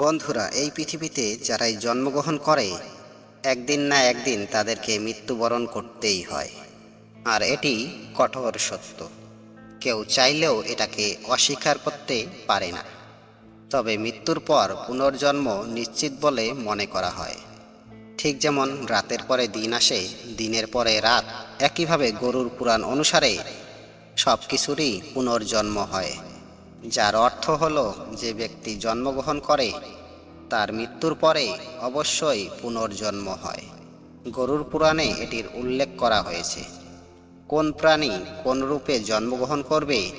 বন্ধুরা, এই পৃথিবীতে যারাই জন্মগ্রহণ করে, একদিন না একদিন তাদেরকে মৃত্যুবরণ করতেই হয়। আর এটি কঠোর সত্য। কেউ চাইলেও এটাকে অস্বীকার করতে পারে না। তবে মৃত্যুর পর পুনর্জন্ম নিশ্চিত বলে মনে করা হয়। ঠিক যেমন রাতের পরে দিন আসে, দিনের পরে রাত। একইভাবে গরুর পুরাণ অনুসারে সব কিছুরই পুনর্জন্ম হয়। যার অর্থ হল, যে ব্যক্তি জন্মগ্রহণ করে, তার মৃত্যুর পরে অবশ্যই পুনর্জন্ম হয়। গরুর পুরাণে এটির উল্লেখ করা হয়েছে। কোন প্রাণী কোন রূপে জন্মগ্রহণ করবে,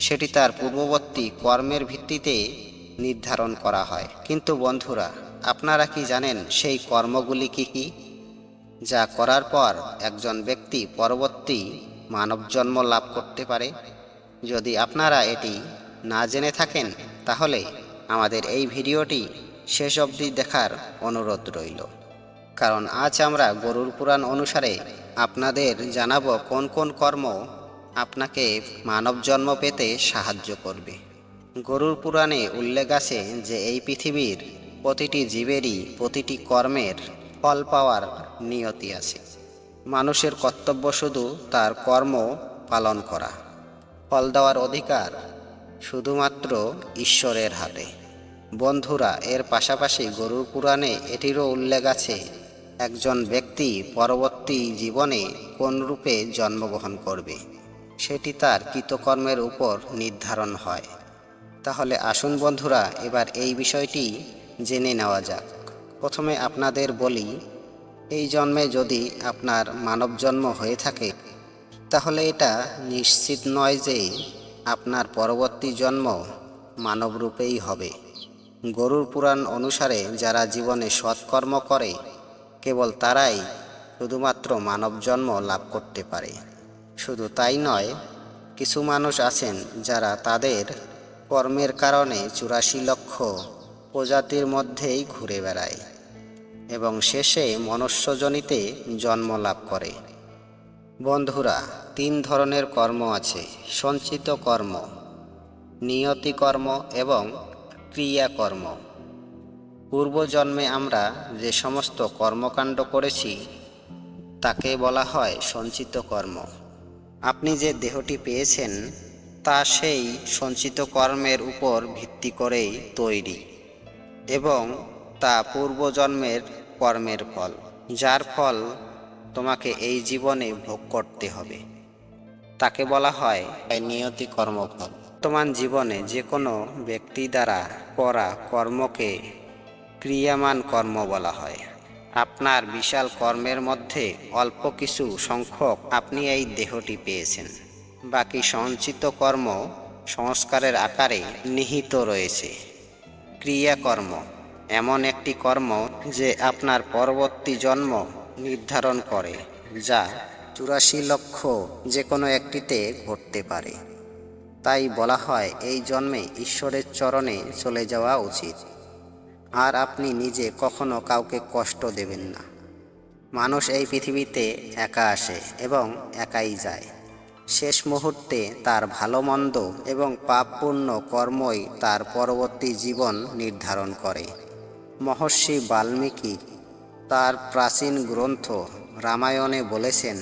সেটি তার পূর্ববর্তী কর্মের ভিত্তিতে নির্ধারণ করা হয়। কিন্তু বন্ধুরা, আপনারা কি জানেন সেই কর্মগুলি কি কি? যা করার পর একজন ব্যক্তি পরবর্তী মানব জন্ম লাভ করতে পারে? যদি আপনারা এটি না জেনে থাকেন, তাহলে আমাদের এই ভিডিওটি শেষ অবধি দেখার অনুরোধ রইল। কারণ আজ আমরা গরুর পুরাণ অনুসারে আপনাদের জানাব কোন কোন কর্ম আপনাকে মানব জন্ম পেতে সাহায্য করবে। গরুর পুরাণে উল্লেখ আছে যে এই পৃথিবীর প্রতিটি জীবেরই প্রতিটি কর্মের ফল পাওয়ার নিয়তি আছে। মানুষের কর্তব্য শুধু তার কর্ম পালন করা, ফল দেওয়ার অধিকার শুধুমাত্র ঈশ্বরের হাতে। বন্ধুরা, এর পাশাপাশি গরুর পুরাণে এটিরও উল্লেখ আছে, একজন ব্যক্তি পরবর্তী জীবনে কোন রূপে জন্মগ্রহণ করবে? সেটি তার কৃতকর্মের উপর নির্ধারণ হয়। তাহলে আসুন বন্ধুরা, এবার এই বিষয়টি জেনে নেওয়া যাক। প্রথমে আপনাদের বলি, এই জন্মে যদি আপনার মানব জন্ম হয়ে থাকে, তাহলে এটা নিশ্চিত নয় যে আপনার পরবর্তী জন্ম মানবরূপেই হবে। গরুর পুরাণ অনুসারে যারা জীবনে সৎকর্ম করে, কেবল তারাই শুধুমাত্র মানব জন্ম লাভ করতে পারে। শুধু তাই নয়, কিছু মানুষ আছেন যারা তাদের কর্মের কারণে চুরাশি লক্ষ প্রজাতির মধ্যেই ঘুরে বেড়ায় এবং শেষে মনুষ্যজনিতে জন্ম লাভ করে। বন্ধুরা, তিন ধরনের কর্ম আছে, সঞ্চিত কর্ম, নিয়তি কর্ম এবং ক্রিয়াকর্ম পূর্বজন্মে আমরা যে সমস্ত কর্মকাণ্ড করেছি, তাকে বলা হয় সঞ্চিত কর্ম। আপনি যে দেহটি পেয়েছেন, তা সেই সঞ্চিত কর্মের উপর ভিত্তি করেই তৈরি এবং তা পূর্বজন্মের কর্মের ফল, যার ফল তোমাকে এই জীবনে ভোগ করতে হবে। তাকে বলা হয় নিয়তি কর্মফল। বর্তমান জীবনে যে কোনো ব্যক্তি দ্বারা করা কর্মকে ক্রিয়ামান কর্ম বলা হয়। আপনার বিশাল কর্মের মধ্যে অল্প কিছু সংখ্যক আপনি এই দেহটি পেয়েছেন। বাকি সঞ্চিত কর্ম সংস্কারের আকারে নিহিত রয়েছে। ক্রিয়াকর্ম এমন একটি কর্ম যে আপনার পরবর্তী জন্ম নির্ধারণ করে, যা চুরাশি লক্ষ যে কোনো একটিতে ঘটতে পারে। তাই বলা হয়, এই জন্মে ঈশ্বরের চরণে চলে যাওয়া উচিত। আর আপনি নিজে কখনো কাউকে কষ্ট দেবেন না। মানুষ এই পৃথিবীতে একা আসে এবং একাই যায়। শেষ মুহূর্তে তার ভালো মন্দ এবং পাপপূর্ণ কর্মই তার পরবর্তী জীবন নির্ধারণ করে। মহর্ষি বাল্মীকি তার প্রাচীন গ্রন্থ রামায়ণে বলেছেন,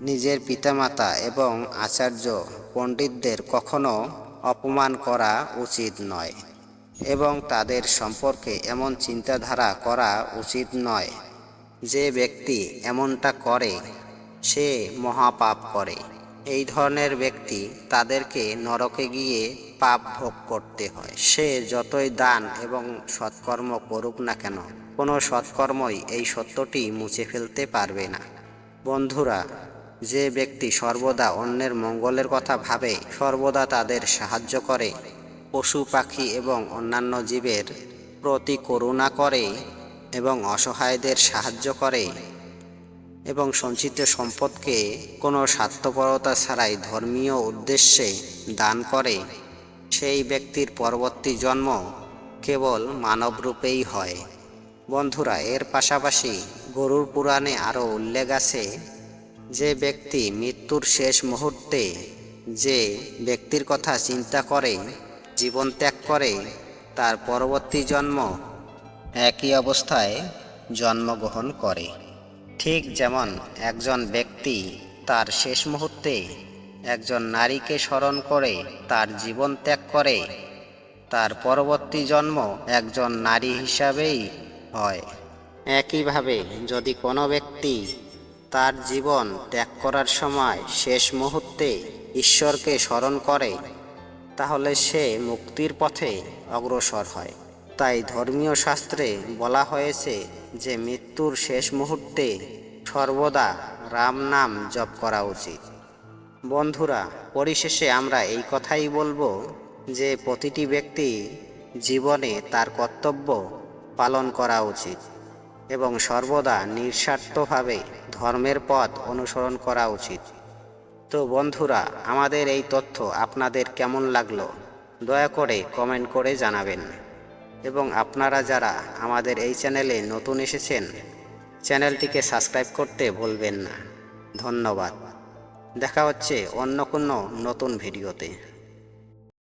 নিজের পিতামাতা এবং আচার্য পণ্ডিতদের কখনো অপমান করা উচিত নয় এবং তাদের সম্পর্কে এমন চিন্তাধারা করা উচিত নয়। যে ব্যক্তি এমনটা করে, সে মহাপাপ করে। এই ধরনের ব্যক্তি তাদেরকে নরকে গিয়ে পাপ ভোগ করতে হয়। সে যতই দান এবং সৎকর্ম করুক না কেন কোনো সৎকর্মই এই সত্যটি মুছে ফেলতে পারবে না। বন্ধুরা, যে ব্যক্তি সর্বদা অন্যের মঙ্গলের কথা ভাবে, সর্বদা তাদের সাহায্য করে, পশু পাখি এবং অন্যান্য জীবের প্রতি করুণা করে এবং অসহায়দের সাহায্য করে এবং সঞ্চিত সম্পদকে কোনো স্বার্থপরতা ছাড়াই ধর্মীয় উদ্দেশ্যে দান করে, সেই ব্যক্তির পরবর্তী জন্ম কেবল মানবরূপেই হয়। বন্ধুরা, এর পাশাপাশি গরুর পুরাণে আরও উল্লেখ আছে যে ব্যক্তি মৃত্যুর শেষ মুহূর্তে যে ব্যক্তির কথা চিন্তা করে, জীবন ত্যাগ করে, তার পরবর্তী জন্ম একই অবস্থায় জন্মগ্রহণ করে। ঠিক যেমন একজন ব্যক্তি তার শেষ মুহূর্তে একজন নারীকে স্মরণ করে, তার জীবন ত্যাগ করে, তার পরবর্তী জন্ম একজন নারী হিসাবেই হয়। একইভাবে যদি কোনো ব্যক্তি তার জীবন ত্যাগ করার সময় শেষ মুহূর্তে ঈশ্বরকে স্মরণ করে, তাহলে সে মুক্তির পথে অগ্রসর হয়। তাই ধর্মীয় শাস্ত্রে বলা হয়েছে যে মৃত্যুর শেষ মুহূর্তে সর্বদা রাম নাম জপ করা উচিত। বন্ধুরা, পরিশেষে আমরা এই কথাই বলব যে প্রতিটি ব্যক্তি জীবনে তার কর্তব্য পালন করা উচিত এবং সর্বদা নিঃস্বার্থভাবে ধর্মের পথ অনুসরণ করা উচিত। তো বন্ধুরা, আমাদের এই তথ্য আপনাদের কেমন লাগল? দয়া করে কমেন্ট করে জানাবেন। এবং আপনারা যারা আমাদের এই চ্যানেলে নতুন এসেছেন, চ্যানেলটিকে সাবস্ক্রাইব করতে ভুলবেন না। ধন্যবাদ। দেখা হচ্ছে অন্য কোনো নতুন ভিডিওতে।